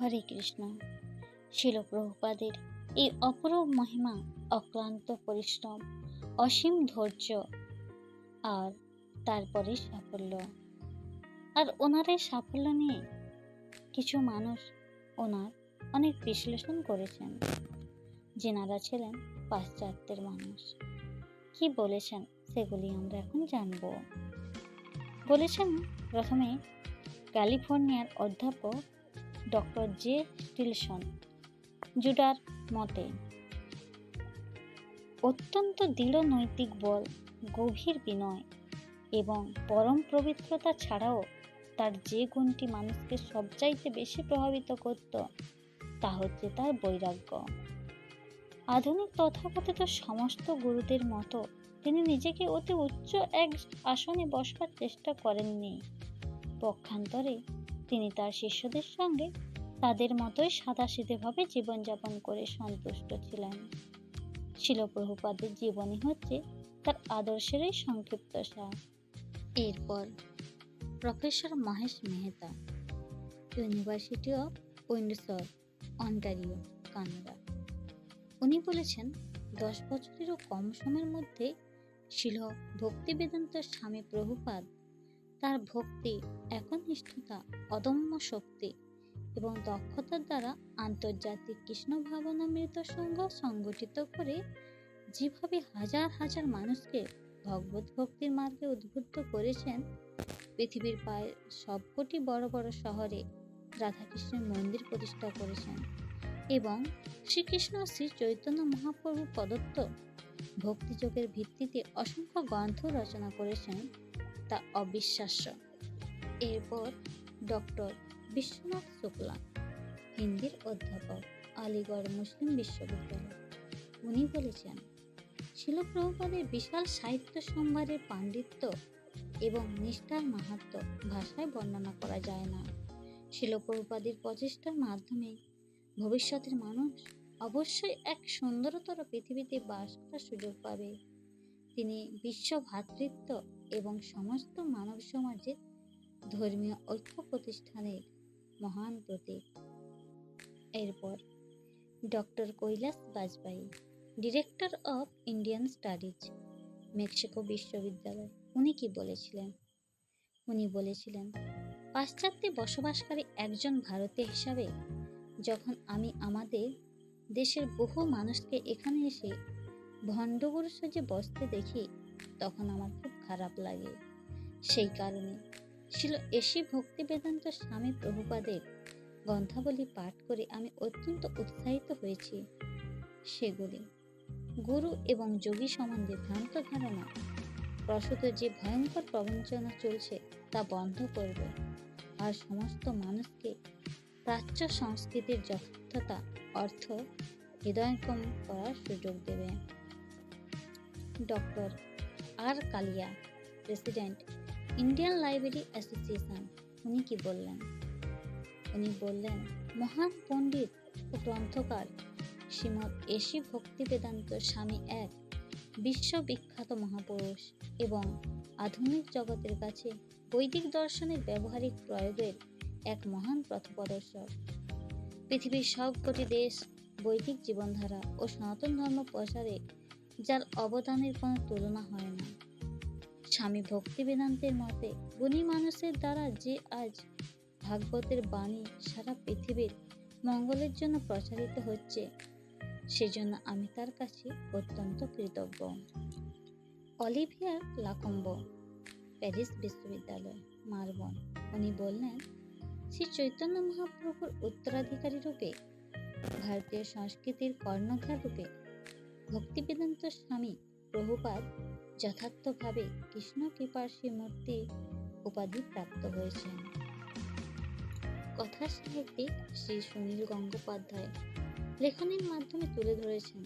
হরে কৃষ্ণ। শিল প্রভুপাদের এই অপরূপ মহিমা অক্লান্ত পরিশ্রম, অসীম ধৈর্য আর তারপরে সাফল্য। আর ওনার এই সাফল্য নিয়ে কিছু মানুষ ওনার অনেক বিশ্লেষণ করেছেন। যেনারা ছিলেন পাশ্চাত্যের মানুষ। কি বলেছেন সেগুলি আমরা এখন জানব। বলেছেন প্রথমে ক্যালিফোর্নিয়ার অধ্যাপক ডক্টর জে স্টিলসন জুডার মতে, অত্যন্ত দৃঢ় নৈতিক বল, গভীর বিনয় এবং পরম পবিত্রতা ছাড়াও তার যে গুণটি মানুষকে সবচাইতে বেশি প্রভাবিত করত, তা হচ্ছে তার বৈরাগ্য। আধুনিক তথাকথিত সমস্ত গুরুদের মতো তিনি নিজেকে অতি উচ্চ এক আসনে বসবার চেষ্টা করেননি। পক্ষান্তরে তিনি তার শিষ্যদের সঙ্গে তাদের মতোই সাদাসিধেভাবে জীবনযাপন করে সন্তুষ্ট ছিলেন। শিলপ্রভুপাদের জীবনী হচ্ছে তার আদর্শেরই সংক্ষিপ্ত সার। এরপর professor Mahesh Mehta, university of Windsor, Ontario, Canada. উনি বলেছেন, দশ বছরেরও কম সময়ের মধ্যে শিল ভক্তি বেদান্ত স্বামী প্রভুপাদ তার ভক্তি, একনিষ্ঠতা, অদম্য শক্তি এবং দক্ষতার দ্বারা আন্তর্জাতিক কৃষ্ণ ভাবনামৃত সংঘ সংগঠিত করে যেভাবে হাজার হাজার মানুষকে ভগবত ভক্তির মার্গে উদ্বুদ্ধ করেছেন, পৃথিবীর প্রায় সবকটি বড় বড় শহরে রাধাকৃষ্ণের মন্দির প্রতিষ্ঠা করেছেন এবং শ্রীকৃষ্ণ শ্রী চৈতন্য মহাপ্রভু প্রদত্ত ভক্তিযোগের ভিত্তিতে অসংখ্য গ্রন্থ রচনা করেছেন তা অবিশ্বাস্য। এরপর ডক্টর বিশ্বনাথ শুক্লা, হিন্দির অধ্যাপক, আলিগড় মুসলিম বিশ্ববিদ্যালয়। উনি বলেছেন, শিলপ্রভুপাদের বিশাল সাহিত্য সম্ভারের পাণ্ডিত্য এবং নিষ্ঠার মাহাত্ম ভাষায় বর্ণনা করা যায় না। শিলপ্রভুপাদের প্রচেষ্টার মাধ্যমে ভবিষ্যতের মানুষ অবশ্যই এক সুন্দরতর পৃথিবীতে বাস করার সুযোগ পাবে। তিনি বিশ্ব ভ্রাতৃত্ব এবং সমস্ত মানব সমাজের ধর্মীয় ঐক্য প্রতিষ্ঠানের মহান প্রতীক। এরপর doctor Kailash Bajpai, director of Indian studies, Mexico বিশ্ববিদ্যালয়। উনি কি বলেছিলেন? উনি বলেছিলেন, পাশ্চাত্যে বসবাসকারী একজন ভারতীয় হিসাবে যখন আমি আমাদের দেশের বহু মানুষকে এখানে এসে ভণ্ডগুরু সাজে বসতে দেখি তখন আমার খুব খারাপ লাগে। সেই কারণে ছিল এসি ভক্তি বেদান্ত স্বামী প্রভুপাদের গ্রন্থাবলী পাঠ করে আমি অত্যন্ত উৎসাহিত হয়েছি। সেগুলি গুরু এবং যোগী সম্বন্ধে ভ্রান্ত ধারণা, প্রসূত যে ভয়ঙ্কর প্রবঞ্চনা চলছে তা বন্ধ করবে। আর সমস্ত মানুষকে প্রাচ্য সংস্কৃতির যথার্থতা অর্থ হৃদয়ঙ্গম করার সুযোগ দেবে। Doctor R Kalia, president, Indian library association, উনি কি বললেন? উনি বললেন, মহান পণ্ডিত ও গ্রন্থকার শ্রীমৎ এসি ভক্তি বেদান্ত স্বামী এক বিশ্ববিখ্যাত মহাপুরুষ এবং আধুনিক জগতের কাছে বৈদিক দর্শনের ব্যবহারিক প্রয়োগের এক মহান পথপ্রদর্শক পৃথিবীর সবকটি দেশ বৈদিক জীবনধারা ও সনাতন ধর্ম প্রসারে যার অবদানের কোনো তুলনা হয় না। স্বামী ভক্তি বেদান্তের মতে, গুণী মানুষের দ্বারা যে আজ ভাগবতের বাণী সারা পৃথিবীর মঙ্গলের জন্য প্রচারিত হচ্ছে, সেজন্য আমি তার কাছে অত্যন্ত কৃতজ্ঞ। অলিভিয়া লাকম্ব, প্যারিস বিশ্ববিদ্যালয়, মারবন। উনি বললেন শ্রী চৈতন্য মহাপ্রভুর উত্তরাধিকারী রূপে, ভারতীয় সংস্কৃতির কর্ণধার রূপে, ভক্তিবেদান্ত স্বামী প্রভুপাদ যথার্থভাবে কৃষ্ণ কৃপার শ্রীমূর্তি উপাধি প্রাপ্ত হয়েছেন। কথা সাহিত্যিক শ্রী সুনীল গঙ্গোপাধ্যায় লেখনের মাধ্যমে তুলে ধরেছেন,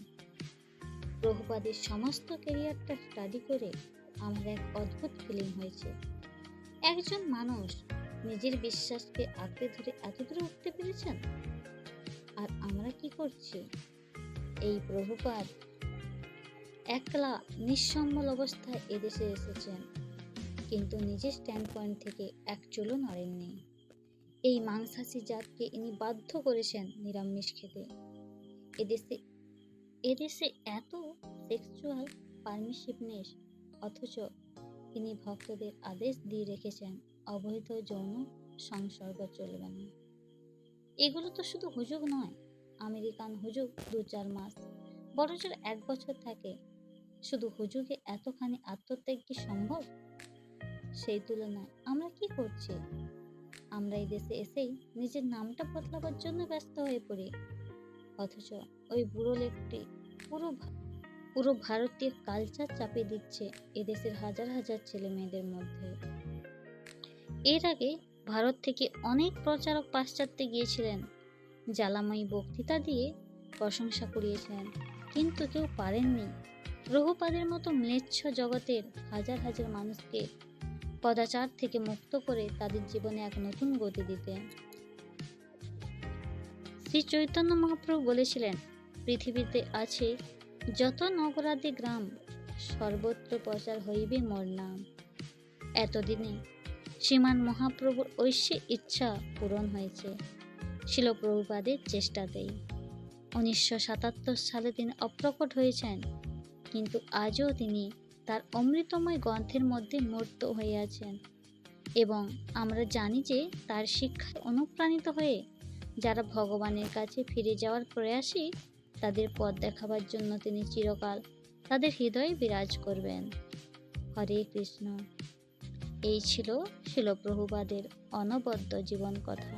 প্রভুপাদের সমস্ত ক্যারিয়ারটা স্টাডি করে আমার এক অদ্ভুত ফিলিং হয়েছে। একজন মানুষ নিজের বিশ্বাসকে আঁকড়ে ধরে এত দূরে উঠতে পেরেছেন? আর আমরা কি করছি? এই প্রভুপাদ একলা নিঃসম্বল অবস্থায় এদেশে এসেছেন, কিন্তু নিজের স্ট্যান্ড পয়েন্ট থেকে এক চুলো নড়েননি। এই মাংসাশী জাতকে ইনি বাধ্য করেছেন নিরামিষ খেতে। এদেশে এদেশে এত সেক্সুয়াল পারমিসিভনেস অথচ তিনি ভক্তদের আদেশ দিয়ে রেখেছেন। অবৈধ যৌন সংসর্গ চলবে না। এগুলো তো শুধু হুজুগ নয়, আমেরিকান হুজুগ দু চার মাস বড়জোর এক বছর থাকে। শুধু হুজুগে এতখানি আত্মত্যাগ কি সম্ভব? সেই তুলনায় আমরা কি করছি? আমরা এই দেশে এসেই নিজের নামটা বদলাবার জন্য ব্যস্ত হয়ে পড়ি। অথচ ওই বুড়ো লোকটি পুরো পুরো ভারতীয় কালচার চাপিয়ে দিচ্ছে এদেশের হাজার হাজার ছেলে মেয়েদের মধ্যে। এর আগে ভারত থেকে অনেক প্রচারক পাশ্চাত্যে গিয়েছিলেন। জ্বালাময়ী বক্তৃতা দিয়ে প্রশংসা করিয়েছিলেন কিন্তু কেউ পারেননি। প্রভুপাদের মতো ম্লেচ্ছ জগতের হাজার হাজার মানুষকে পদাচার থেকে মুক্ত করে তাদের জীবনে এক নতুন গতি দিতে শ্রী চৈতন্য মহাপ্রভু বলেছিলেন, পৃথিবীতে আছে যত নগরাদি গ্রাম, সর্বত্র প্রচার হইবে মোর নাম। এতদিনে শ্রীমান মহাপ্রভুর ঐশ্বিক ইচ্ছা পূরণ হয়েছে। শিলপ্রভুপাদের চেষ্টাতেই। উনিশশো সাতাত্তর সালে তিনি অপ্রকট হয়েছেন, কিন্তু আজও তিনি তার অমৃতময় গ্রন্থের মধ্যে মূর্ত হয়ে আছেন এবং আমরা জানি যে তার শিক্ষায় অনুপ্রাণিত হয়ে যারা ভগবানের কাছে ফিরে যাওয়ার প্রয়াসী, তাদের পথ দেখাবার জন্য তিনি চিরকাল তাদের হৃদয়ে বিরাজ করবেন। হরে কৃষ্ণ। এই ছিল শিলপ্রভুবাদের অনবদ্য জীবন কথা